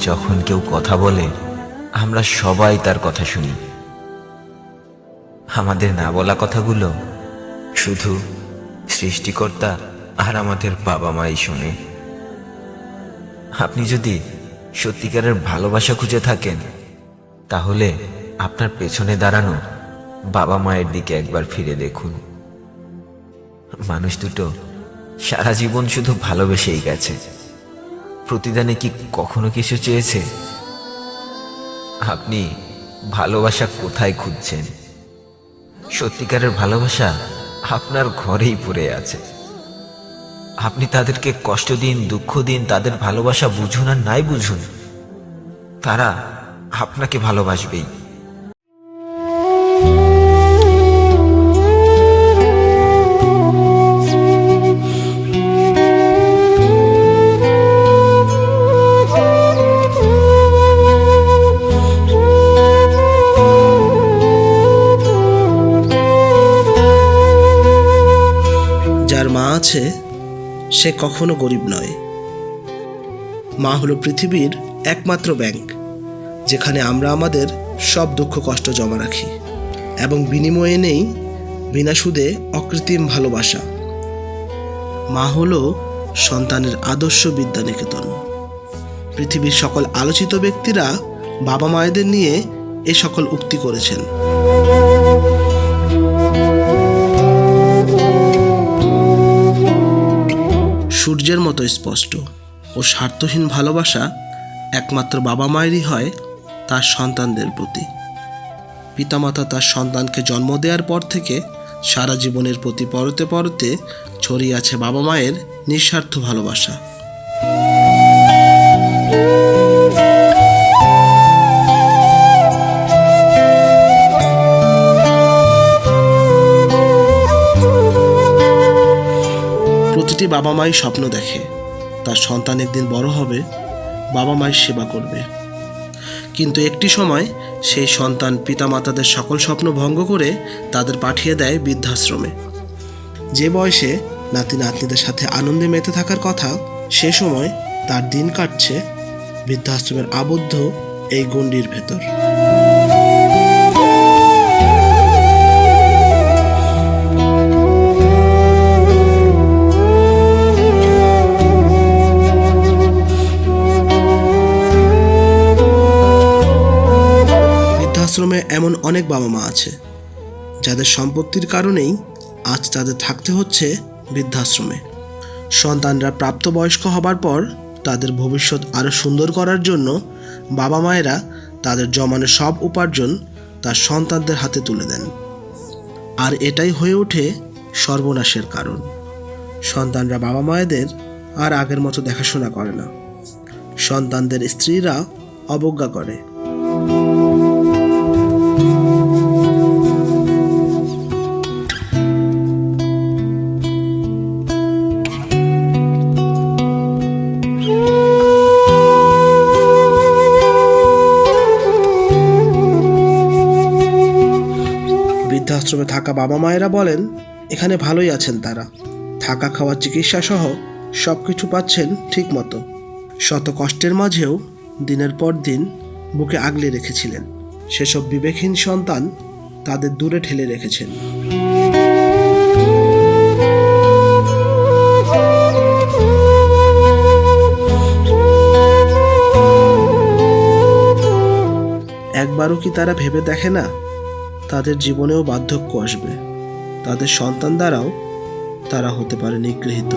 যখন কেউ কথা বলে, আমরা সবাই তার কথা শুনি। আমাদের না বলা কথাগুলো শুধু সৃষ্টিকর্তা আর আমাদের বাবা মাই শুনে। আপনি যদি সত্যিকারের ভালোবাসা খুঁজে থাকেন, তাহলে আপনার পেছনে দাঁড়ানো বাবা মায়ের দিকে একবার ফিরে দেখুন। মানুষ দুটো সারা জীবন শুধু ভালোবেসেই গেছে। প্রতিদানে কি কখনো কিছু চেয়েছে? আপনি ভালোবাসা কোথায় খুঁজছেন? সত্যিকারের ভালোবাসা আপনার ঘরেই পড়ে আছে। আপনি তাদেরকে কষ্ট দিন, দুঃখ দিন, তাদের ভালোবাসা বুঝুন আর নাই বুঝুন, তারা আপনাকে ভালোবাসবেই। সে কখনো গরিব নয়। মা হলো পৃথিবীর একমাত্র ব্যাংক, যেখানে আমরা আমাদের সব দুঃখ কষ্ট জমা রাখি এবং বিনিময়ে নেই বিনা সুদে অকৃত্রিম ভালোবাসা। মা হলো সন্তানের আদর্শ বিদ্যানিকেতন। পৃথিবীর সকল আলোচিত ব্যক্তিরা বাবা মায়েদের নিয়ে এ সকল উক্তি করেছেন। সূর্যের মতো স্পষ্ট ও স্বার্থহীন ভালোবাসা একমাত্র বাবা মায়েরই হয় তার সন্তানদের প্রতি। পিতামাতা তার সন্তানকে জন্ম দেওয়ার পর থেকে সারা জীবনের প্রতি পরতে পরতে ছড়িয়ে আছে বাবা মায়ের নিঃস্বার্থ ভালোবাসা। বাবা মাই স্বপ্ন দেখে। তার সন্তান একদিন বড় হবে, বাবা মায়ের সেবা করবে। কিন্তু একটি সময় সেই সন্তান পিতামাতাদের সকল স্বপ্ন ভঙ্গ করে তাদের পাঠিয়ে দেয় বৃদ্ধাশ্রমে। যে বয়সে নাতি নাতনিদের সাথে আনন্দে মেতে থাকার কথা, সে সময় তার দিন কাটছে বৃদ্ধাশ্রমের আবদ্ধ এই গণ্ডির ভেতর। বৃদ্ধাশ্রমে এমন অনেক বাবা মা আছে, যাদের সম্পত্তির কারণেই আজ তাদের থাকতে হচ্ছে বৃদ্ধাশ্রমে। সন্তানরা প্রাপ্তবয়স্ক হবার পর তাদের ভবিষ্যৎ আরও সুন্দর করার জন্য বাবা মায়েরা তাদের জমানো সব উপার্জন তার সন্তানদের হাতে তুলে দেন। আর এটাই হয়ে ওঠে সর্বনাশের কারণ। সন্তানরা বাবা মায়েদের আর আগের মতো দেখাশোনা করে না। সন্তানদের স্ত্রীরা অবজ্ঞা করে। বৃদ্ধাশ্রমে থাকা বাবা মায়েরা বলেন, এখানে ভালোই আছেন তারা। থাকা খাওয়া চিকিৎসা সহ সব কিছু পাচ্ছেন ঠিক মতো শত কষ্টের মাঝেও দিনের পর দিন বুকে আগলে রেখেছিলেন। সেসব বিবেকহীন সন্তান তাদের দূরে ঠেলে রেখেছেন। একবারও কি তারা ভেবে দেখে না তাদের জীবনেও বার্ধক্য আসবে। তাদের সন্তান দ্বারাও তারা হতে পারে নিগৃহীত।